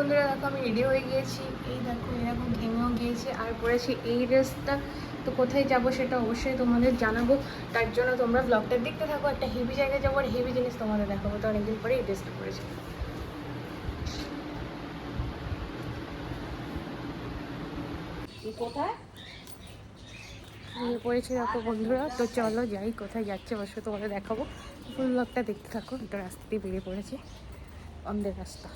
বন্ধুরা দেখো আমি রেডি হয়ে গিয়েছি। এই দেখো এরকম ঘেমেও গিয়েছি। আর পরেছি এই ড্রেসটা তো কোথায় যাব সেটা অবশ্যই তোমাদের জানাব। তার জন্য তোমরা ব্লগটা দেখতে থাকো। একটা হেভি জায়গায় যাব আর হেভি জিনিস তোমাদের দেখাবো। তো অনেকদিন পরে এই ড্রেসটা পরেছি কোথায়? পড়েছি দেখো বন্ধুরা। তো চলো যাই কোথায় যাচ্ছে অবশ্যই তোমাদের দেখাবো। ফুল ব্লগটা দেখতে থাকো। একটা রাস্তা দিয়ে বেরিয়ে পড়েছি। অন্ধের রাস্তা।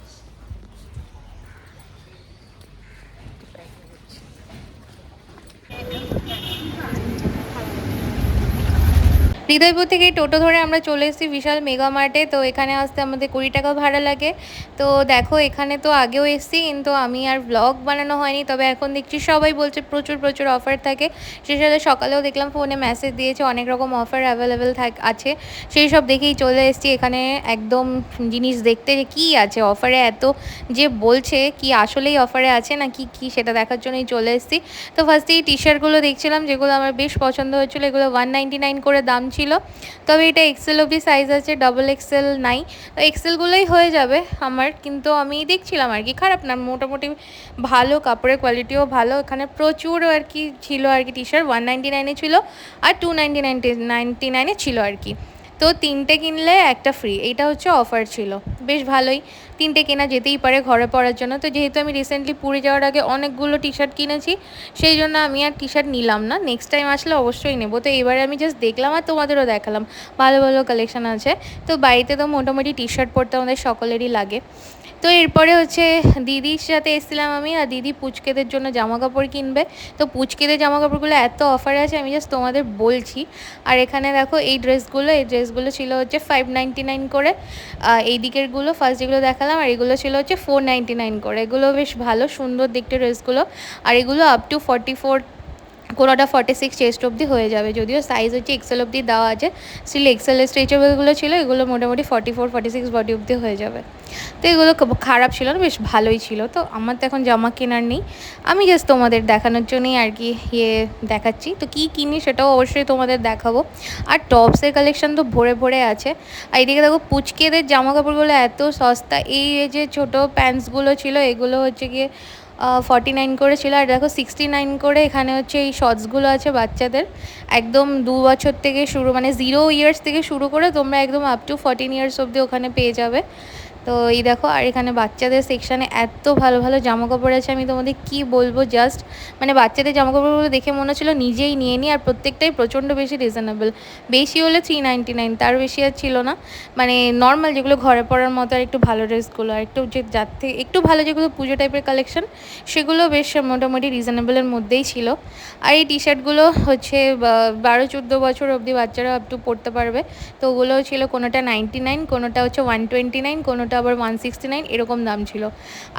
হৃদয়পুর থেকে টোটো ধরে আমরা চলে এসেছি বিশাল মেগা মার্টে। তো এখানে আসতে আমাদের কুড়ি টাকা ভাড়া লাগে। তো দেখো, এখানে তো আগেও এসেছি, কিন্তু আমি আর ব্লগ বানানো হয়নি। তবে এখন দেখছি সবাই বলছে প্রচুর প্রচুর অফার থাকে। সেই সাথে সকালেও দেখলাম ফোনে মেসেজ দিয়েছে, অনেক রকম অফার অ্যাভেলেবেল থাক, আছে। সেই সব দেখেই চলে এসেছি। এখানে একদম জিনিস দেখতে যে কী আছে অফারে এত যে বলছে, কি আসলেই অফারে আছে না কি কি সেটা দেখার জন্যই চলে এসেছি। তো ফার্স্টে এই টি শার্টগুলো দেখছিলাম, যেগুলো আমার বেশ পছন্দ হয়েছিলো, এগুলো ওয়ান নাইনটি নাইন করে দাম ছিল। তবে এটা এক্সেল অবধি সাইজ আছে ডবল এক্সেল নাই। তো এক্সেলগুলোই হয়ে যাবে আমার, কিন্তু আমি দেখছিলাম আর কি, খারাপ না। মোটামুটি ভালো, কাপড়ের কোয়ালিটিও ভালো। এখানে প্রচুর আর কি ছিল আর কি টি শার্ট ওয়ান নাইনটি নাইনে ছিল আর টু নাইনটি নাইনটি নাইনটি নাইনে ছিল আর কি। তো তিনটে কিনলে একটা ফ্রি এটা হচ্ছে অফার ছিল। বেশ ভালোই, তিনটে কেনা যেতেই পারে ঘরে পড়ার জন্য। তো যেহেতু আমি রিসেন্টলি পুরী যাওয়ার আগে অনেকগুলো টি শার্ট কিনেছি, সেই জন্য আমি আর টি শার্ট নিলাম না। নেক্সট টাইম আসলে অবশ্যই নেব। তো এবারে আমি জাস্ট দেখলাম আর তোমাদেরও দেখালাম। ভালো ভালো কালেকশান আছে। তো বাড়িতে তো মোটামুটি টি শার্ট পরতে আমাদের সকলেরই লাগে। তো এরপরে হচ্ছে দিদির সাথে এসেছিলাম আমি, আর দিদি পুচকেদের জন্য জামা কাপড় কিনবে। তো পুচকেদের জামা কাপড়গুলো এত অফারে আছে, আমি জাস্ট তোমাদের বলছি। আর এখানে দেখো এই ড্রেসগুলো এই ড্রেসগুলো ছিল হচ্ছে ফাইভ নাইনটি নাইন করে। এই দিকেরগুলো ফার্স্ট যেগুলো দেখালাম, আর এগুলো ছিল হচ্ছে ফোর নাইনটি নাইন করে। এগুলো বেশ ভালো, সুন্দর দেখতে ড্রেসগুলো আর এগুলো আপ টু ফর্টি ফোর কোনোটা ফর্টি সিক্স চেস্ট অবধি হয়ে যাবে। যদিও সাইজ হচ্ছে এক্সেল অবধি দেওয়া আছে। স্টিল এক্সেল স্ট্রেচেবলগুলো ছিল, এগুলো মোটামুটি forty four forty six body অবধি হয়ে যাবে। তো এগুলো খারাপ ছিল না, বেশ ভালোই ছিল। তো আমার তো এখন জামা কেনার নেই। আমি জাস্ট তোমাদের দেখানোর জন্যই আর কি ইয়ে দেখাচ্ছি। তো কী কিনি সেটাও অবশ্যই তোমাদের দেখাবো। আর টপসের কালেকশন তো ভরে ভরে আছে। আর এদিকে দেখো পুচকেদের জামা কাপড়গুলো এত সস্তা। এই যে ছোটো প্যান্টসগুলো ছিল, এগুলো হচ্ছে গিয়ে ফর্টি নাইন করে ছিল আর দেখো সিক্সটি নাইন করে এখানে হচ্ছে এই শর্টসগুলো আছে বাচ্চাদের। একদম দু বছর থেকে শুরু মানে জিরো ইয়ার্স থেকে শুরু করে তোমরা একদম আপ টু ফর্টিন ইয়ার্স অবধি ওখানে পেয়ে যাবে। তো এই দেখো, আর এখানে বাচ্চাদের সেকশানে এত ভালো ভালো জামা কাপড় আছে, আমি তোমাদের কি বলব জাস্ট মানে বাচ্চাদের জামা কাপড়গুলো দেখে মনে হচ্ছিল নিজেই নিয়ে নিই আর প্রত্যেকটাই প্রচণ্ড বেশি রিজনেবল বেশি হলে থ্রি নাইন তার বেশি আর ছিল না। মানে নর্মাল যেগুলো ঘরে পরার মতো, আর একটু ভালো ড্রেসগুলো আর একটু যে যার থেকে একটু ভালো যেগুলো পুজো টাইপের কালেকশন সেগুলো বেশ মোটামুটি রিজনেবলের মধ্যেই ছিল। আর এই টি শার্টগুলো হচ্ছে বারো চোদ্দ বছর অবধি বাচ্চারা একটু পড়তে পারবে। তো ওগুলো ছিল, কোনোটা নাইনটি নাইন কোনোটা হচ্ছে ওয়ান টোয়েন্টি নাইন কোনোটা আবার ওয়ান সিক্সটি নাইন এরকম দাম ছিল।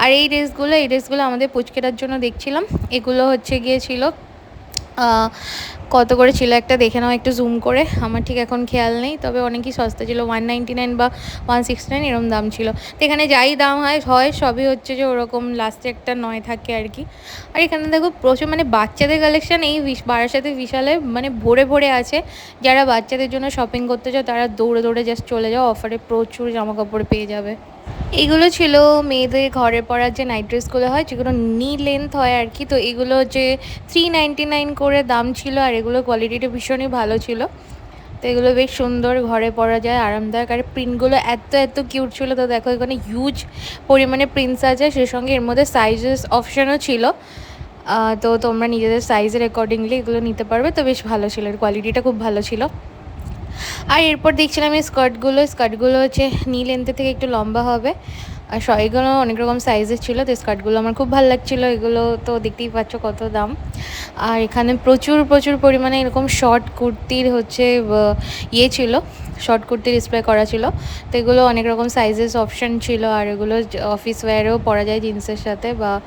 আর এই ড্রেসগুলো এই ড্রেসগুলো আমাদের পুচকেটার জন্য দেখছিলাম। এগুলো হচ্ছে গিয়েছিল কত করে ছিল একটা দেখে নাও, একটু জুম করে। আমার ঠিক এখন খেয়াল নেই, তবে অনেকই সস্তা ছিল। ওয়ান নাইনটি নাইন বা ওয়ান সিক্সটি নাইন এরকম দাম ছিল। তো এখানে যাই দাম হয় হয় সবই হচ্ছে যে ওরকম লাস্টে একটা নয় থাকে আর কি। আর এখানে দেখো প্রচুর মানে বাচ্চাদের কালেকশন এই বারাসাতে বিশালে মানে ভরে ভরে আছে। যারা বাচ্চাদের জন্য শপিং করতে চাও, তারা দৌড়ে দৌড়ে জাস্ট চলে যাও। অফারে প্রচুর জামা কাপড় পেয়ে যাবে। এগুলো ছিল মেয়েদের ঘরে পরার যে নাইট ড্রেসগুলো হয়, যেগুলো নি লেন্থ হয় আর কি, তো এগুলো যে থ্রি করে দাম ছিল আর এগুলো কোয়ালিটিটা ভীষণই ভালো ছিল। তো এগুলো বেশ সুন্দর ঘরে পরা যায়, আরামদায়ক। আর প্রিন্টগুলো এত এত কিউট ছিল, তো দেখো এখানে হিউজ পরিমাণে প্রিন্টস আছে, সে সঙ্গে এর মধ্যে সাইজেস অপশানও ছিল। তো তোমরা নিজেদের সাইজের অ্যাকর্ডিংলি এগুলো নিতে পারবে, তো বেশ ভালো ছিল কোয়ালিটিটা খুব ভালো ছিল। আর এরপর দেখছিলাম এই স্কার্টগুলো স্কার্টগুলো হচ্ছে নি লেন্থের থেকে একটু লম্বা হবে। আর স- এগুলো অনেক রকম সাইজের ছিল, তো স্কার্টগুলো আমার খুব ভালো লাগছিল। এগুলো তো দেখতেই পাচ্ছ কত দাম। আর এখানে প্রচুর প্রচুর পরিমাণে এরকম শর্ট কুর্তির হচ্ছে ইয়ে ছিল। শর্ট কুর্তি ডিসপ্লে করা ছিল। তো এগুলো অনেক রকম সাইজেস অপশান ছিল। আর এগুলো অফিস ওয়্যারেও পরা যায় জিন্সের সাথে বা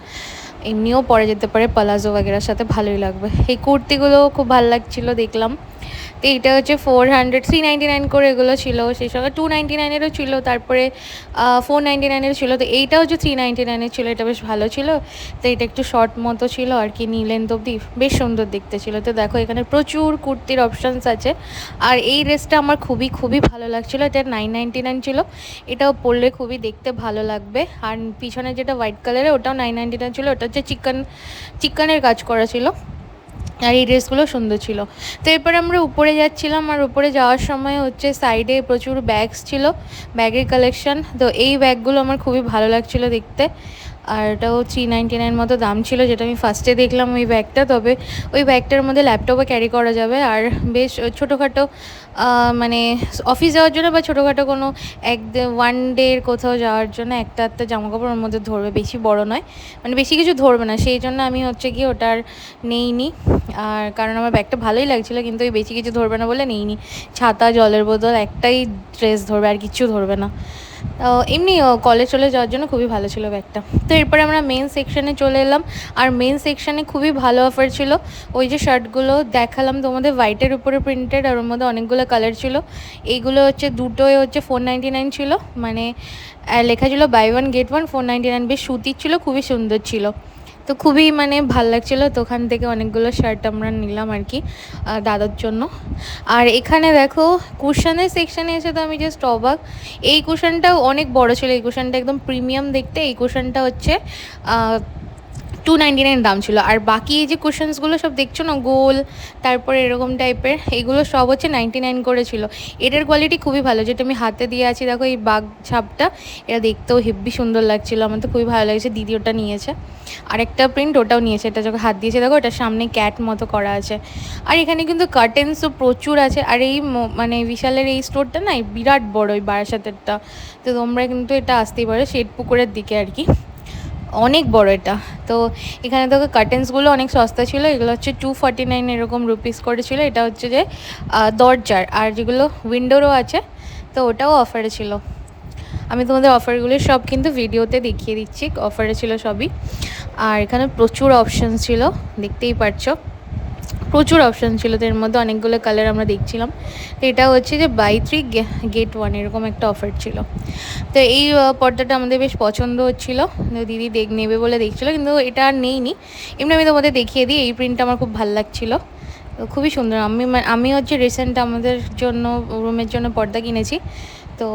এমনিও পরা যেতে পারে। পালাজো বাগেরার সাথে ভালোই লাগবে। এই কুর্তিগুলো খুব ভালো লাগছিল, দেখলাম। তো এইটা হচ্ছে four hundred three ninety nine করে এগুলো ছিল, সেই সঙ্গে টু নাইনটি নাইনেরও ছিল, তারপরে ফোর নাইনটি নাইনেরও ছিল, তো এইটা হচ্ছে থ্রি নাইনটি নাইনের ছিল, এটা বেশ ভালো ছিল। তো এটা একটু শর্ট মতো ছিল, আর কি নিলেন অব্দি বেশ সুন্দর দেখতে ছিল। তো দেখো, এখানে প্রচুর কুর্তির অপশানস আছে। আর এই ড্রেসটা আমার খুবই খুবই ভালো লাগছিল, এটা নাইন নাইনটি নাইন ছিল। এটাও পরলে খুবই দেখতে ভালো লাগবে। আর পিছনে যেটা হোয়াইট কালারের ওটাও নাইন নাইনটি নাইন ছিল, ওটা হচ্ছে চিকেন চিকেনের কাজ করা ছিল। আর এই ড্রেসগুলো সুন্দর ছিল। তো এরপরে আমরা উপরে যাচ্ছিলাম আর উপরে যাওয়ার সময় হচ্ছে সাইডে প্রচুর ব্যাগস ছিল ব্যাগের কালেকশন তো এই ব্যাগগুলো আমার খুবই ভালো লাগছিল দেখতে। আর এটাও থ্রি নাইনটি নাইন মতো দাম ছিল যেটা আমি ফার্স্টে দেখলাম ওই ব্যাগটা তবে ওই ব্যাগটার মধ্যে ল্যাপটপও ক্যারি করা যাবে। আর বেশ ছোটোখাটো মানে অফিস যাওয়ার জন্য বা ছোটোখাটো কোনো এক ওয়ান ডের কোথাও যাওয়ার জন্য একটা একটা জামা কাপড় ওর মধ্যে ধরবে, বেশি বড় নয়। মানে বেশি কিছু ধরবে না, সেই জন্য আমি হচ্ছে কি ওটার নেইনি। আর কারণ আমার ব্যাগটা ভালোই লাগছিল, কিন্তু ওই বেশি কিছু ধরবে না বলে নেইনি। ছাতা, জলের বোতল, একটাই ড্রেস ধরবে, আর কিছু ধরবে না। তো এমনি কলেজ চলে যাওয়ার জন্য খুবই ভালো ছিল ব্যাগটা তো এরপরে আমরা মেন সেকশানে চলে এলাম। আর মেন সেকশানে খুবই ভালো অফার ছিল। ওই যে শার্টগুলো দেখালাম তোমাদের হোয়াইটের উপরে প্রিন্টেড আর ওর মধ্যে অনেকগুলো কালার ছিল। এইগুলো হচ্ছে, দুটোই হচ্ছে ফোর নাইনটি নাইন ছিল। মানে লেখা ছিল buy one get one four ninety nine বেশ সুতির ছিল, খুবই সুন্দর ছিল। তো খুবই মানে ভালো লাগছিল। তো ওখান থেকে অনেকগুলো শার্ট আমরা নিলাম আর কি দাদার জন্য। আর এখানে দেখো, কুশনের সেকশানে এসে তো আমি জাস্ট অবাক। এই কুশনটাও অনেক বড় ছিল, এই কুশনটা একদম প্রিমিয়াম দেখতে। এই কুশনটা হচ্ছে টু নাইনটি নাইন দাম ছিল। আর বাকি এই যে কুশনসগুলো সব দেখছ না, গোল, তারপরে এরকম টাইপের এগুলো সব হচ্ছে নাইনটি নাইন করে ছিল। এটার কোয়ালিটি খুবই ভালো, যেটা আমি হাতে দিয়ে আছি, দেখো এই বাঘ ছাপটা এটা দেখতেও হেব্বি সুন্দর লাগছিল, আমার তো খুবই ভালো লাগছে, দিদি ওটা নিয়েছে। আর একটা প্রিন্ট ওটাও নিয়েছে, এটা যখন হাত দিয়েছে, দেখো ওটার সামনে ক্যাট মতো করা আছে। আর এখানে কিন্তু কার্টেন্সও প্রচুর আছে, আর এই মানে বিশালের এই স্টোরটা না বিরাট বড় ওই বারাসাতেরটা। তো তোমরা কিন্তু এটা আসতেই পারো শেড পুকুরের দিকে আর কি। অনেক বড় এটা। তো এখানে দেখো কার্টেন্সগুলো অনেক সস্তা ছিল, এগুলো হচ্ছে টু ফর্টি নাইন এরকম রুপিস করেছিল এটা হচ্ছে যে দরজার। আর যেগুলো উইন্ডোরও আছে, তো ওটাও অফারে ছিল। আমি তোমাদের অফারগুলো সব কিন্তু ভিডিওতে দেখিয়ে দিচ্ছি অফারে ছিল সবই। আর এখানে প্রচুর অপশান ছিল, দেখতেই পারছ। প্রচুর অপশান ছিল, তো এর মধ্যে অনেকগুলো কালার আমরা দেখছিলাম। তো এটা হচ্ছে যে বাই থ্রি গেট ওয়ান এরকম একটা অফার ছিল। তো এই পর্দাটা আমাদের বেশ পছন্দ হচ্ছিল। দিদি দেখ, নেবে বলে দেখছিলো, কিন্তু এটা আর নেইনি। এমনি আমি তোমাদের দেখিয়ে দিই, এই প্রিন্টটা আমার খুব ভালো লাগছিল। খুবই সুন্দর। আমি আমি হচ্ছে রিসেন্ট আমাদের জন্য রুমের জন্য পর্দা কিনেছি। তো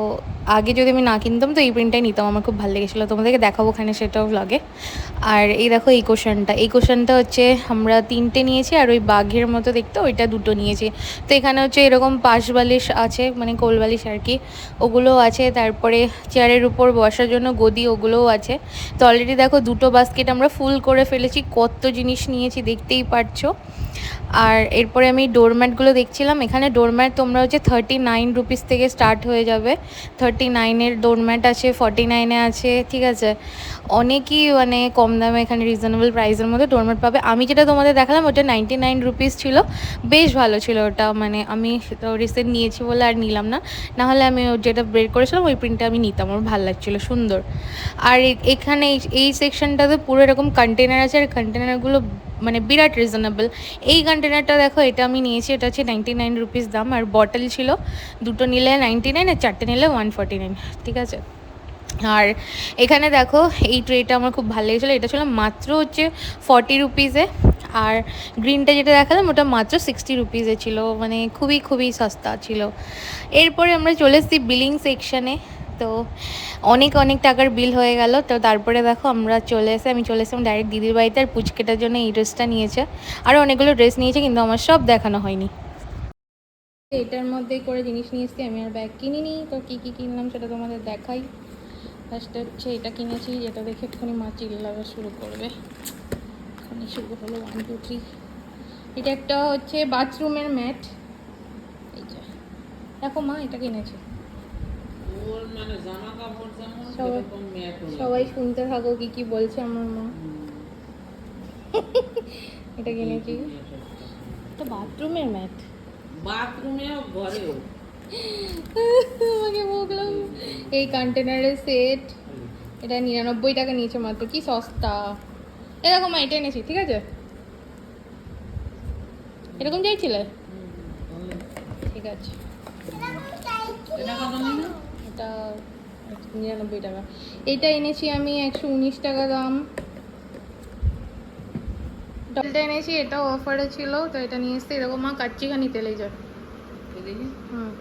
আগে যদি আমি না কিনতাম, তো এই প্রিন্টটাই নিতাম। আমার খুব ভালো লেগেছিলো। তোমাদেরকে দেখাবো ওখানে সেটাও লাগে আর এই দেখো এই কোশনটা এই কোশনটা হচ্ছে আমরা তিনটে নিয়েছি, আর ওই বাঘের মতো দেখতে ওইটা দুটো নিয়েছি। তো এখানে হচ্ছে এরকম পাশ বালিশ আছে মানে কোল বালিশ আর কি। ওগুলোও আছে। তারপরে চেয়ারের উপর বসার জন্য গদি, ওগুলোও আছে। তো অলরেডি দেখো দুটো বাস্কেট আমরা ফুল করে ফেলেছি। কত জিনিস নিয়েছি, দেখতেই পারছ। আর এরপরে আমি ডোরম্যাটগুলো দেখছিলাম। এখানে ডোরম্যাট তোমরা হচ্ছে থার্টি নাইন রুপিস থেকে স্টার্ট হয়ে যাবে। থার্টি নাইনের ডোরম্যাট আছে ফর্টি নাইনে আছে, ঠিক আছে? অনেকই মানে কম দামে এখানে রিজনেবল প্রাইসের মধ্যে ডোরম্যাট পাবে। আমি যেটা তোমাদের দেখালাম, ওটা নাইনটি নাইন রুপিস ছিল। বেশ ভালো ছিল ওটা মানে আমি রিসেন্ট নিয়েছি বলে আর নিলাম না। নাহলে আমি যেটা বের করেছিলাম, ওই প্রিন্টটা আমি নিতাম। আমার ভালো লাগছিল, সুন্দর। আর এখানে এই সেকশনটাতে পুরো এরকম কন্টেনার আছে, আর কন্টেনারগুলো মানে বিরাট রিজনেবল এই কন্টেনারটা দেখো, এটা আমি নিয়েছি, এটা হচ্ছে নাইনটি নাইন রুপিস দাম, আর বটল ছিল দুটো নিলে নাইনটি নাইন আর চারটে নিলে ওয়ান ফর্টি নাইন ঠিক আছে? আর এখানে দেখো, এই ট্রেটা আমার খুব ভালো লেগেছিলো, এটা ছিল মাত্র হচ্ছে ফর্টি রুপিসে আর গ্রিনটা যেটা দেখালাম, ওটা মাত্র সিক্সটি রুপিসে ছিল মানে খুবই খুবই সস্তা ছিল। এরপরে আমরা চলে এসেছি বিলিং সেকশানে তো অনেক অনেক টাকার বিল হয়ে গেল। তো তারপরে দেখো আমরা চলে এসে, আমি চলে এসেছিলাম ডাইরেক্ট দিদির বাড়িতে আর পুচকেটার জন্য এই ড্রেসটা নিয়েছে। আরও অনেকগুলো ড্রেস নিয়েছে কিন্তু আমার সব দেখানো হয়নি। এটার মধ্যেই করে জিনিস নিয়ে এসেছি আমি আর ব্যাগ কিনিনি। তো কী কী কিনলাম সেটা তোমাদের দেখাই। ফার্স্টে হচ্ছে এটা কিনেছি, যেটা দেখে একটুখানি মা চিল্লাবে শুরু করবে। এখানে শুরু হলো ওয়ান টু থ্রি এটা একটা হচ্ছে বাথরুমের ম্যাট এই যে। দেখো মা, এটা কিনেছি ওর মানে জামা কাপড় যেমন সবাই- লাগে। সবাই শুনতে থাকো কি কি বলছে আমার মা। এটা কিনেছি এটা বাথরুমের ম্যাট। বাথরুমেও ঘরেও তোমাকে বললাম এই কন্টেনারের সেট এটা নিরানব্বই টাকা নিয়েছে মাত্র। কি সস্তা। এরকম এটা এনেছি ঠিক আছে? এরকম চাইছিলে? ঠিক আছে। এটা কত নিল? এটা নিরানব্বই টাকা। এইটা এনেছি আমি একশো উনিশ টাকা দাম। ডলটা এনেছি এটাও অফারে ছিল তো এটা নিয়ে এসছি। এরকম মা কাচ্চি খানি তেলে যাবে হুম।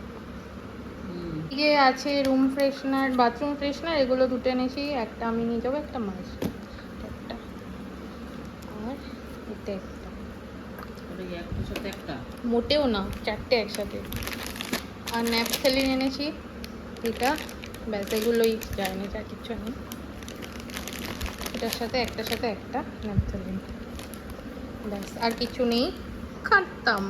এদিকে আছে রুম ফ্রেশনার বাথরুম ফ্রেশনার এগুলো দুটো এনেছি। একটা আমি নিয়ে যাব একটা মাছ একটা আর এটা একটা। মোটেও না চারটে একসাথে। আর ন্যাপথেলিন এনেছি। এটা, ব্যাস, এগুলোই যায়নি যা কিচ্ছু নেই। এটার সাথে, একটার সাথে একটা ন্যাপথেলিন ব্যাস, আর কিছু নেই। খাতাম